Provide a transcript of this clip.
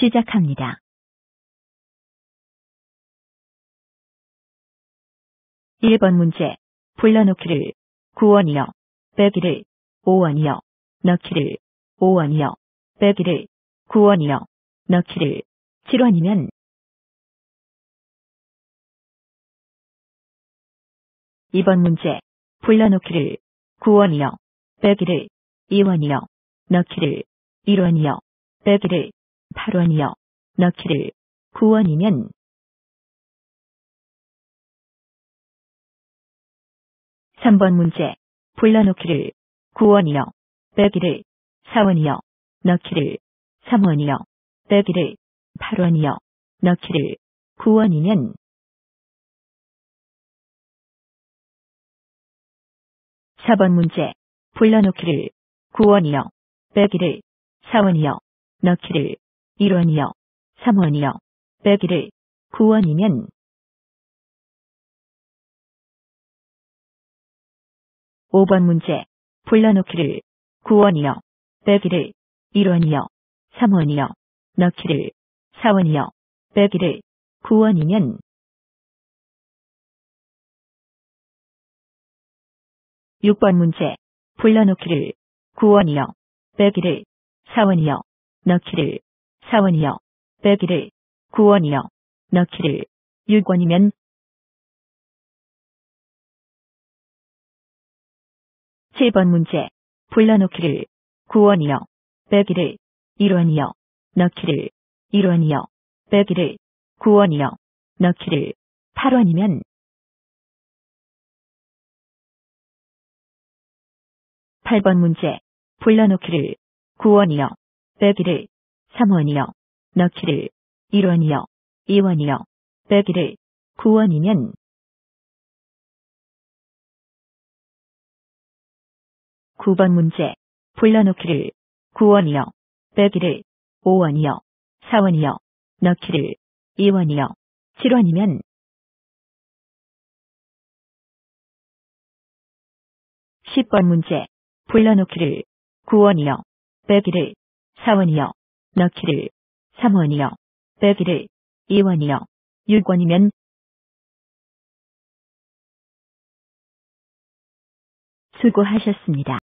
시작합니다. 1번 문제. 불러놓기를 9원이요. 빼기를 5원이요. 넣기를 5원이요. 빼기를 9원이요. 넣기를 7원이면 2번 문제. 불러놓기를 9원이요. 빼기를 2원이요. 넣기를 1원이요. 빼기를 8원이요. 넣기를 9원이면 3번 문제. 불러놓기를 9원이요. 빼기를 4원이요. 넣기를 3원이요. 빼기를 8원이요. 넣기를 9원이면 4번 문제. 불러놓기를 9원이요. 빼기를 4원이요. 넣기를 1원이요. 3원이요. 빼기를 9원이면 5번 문제. 불러놓기를 9원이요. 빼기를 1원이요. 3원이요. 넣기를 4원이요. 빼기를 9원이면 6번 문제. 불러놓기를 9원이요. 빼기를 4원이요. 넣기를 4원이요. 빼기를 9원이요. 넣기를 6원이면 (7번) 문제 불러놓기를 9원이요. 빼기를 1원이요. 넣기를 1원이요. 빼기를 9원이요. 넣기를 8원이면 8번 문제. 불러놓기를 9원이요. 빼기를 3원이요. 넣기를 1원이요. 2원이요. 빼기를 9원이면 9번 문제. 불러놓기를 9원이요. 빼기를 5원이요. 4원이요. 넣기를 2원이요. 7원이면 10번 문제. 불러놓기를 9원이요. 빼기를 4원이요. 넣기를 3원이요. 빼기를 2원이요. 6원이면 수고하셨습니다.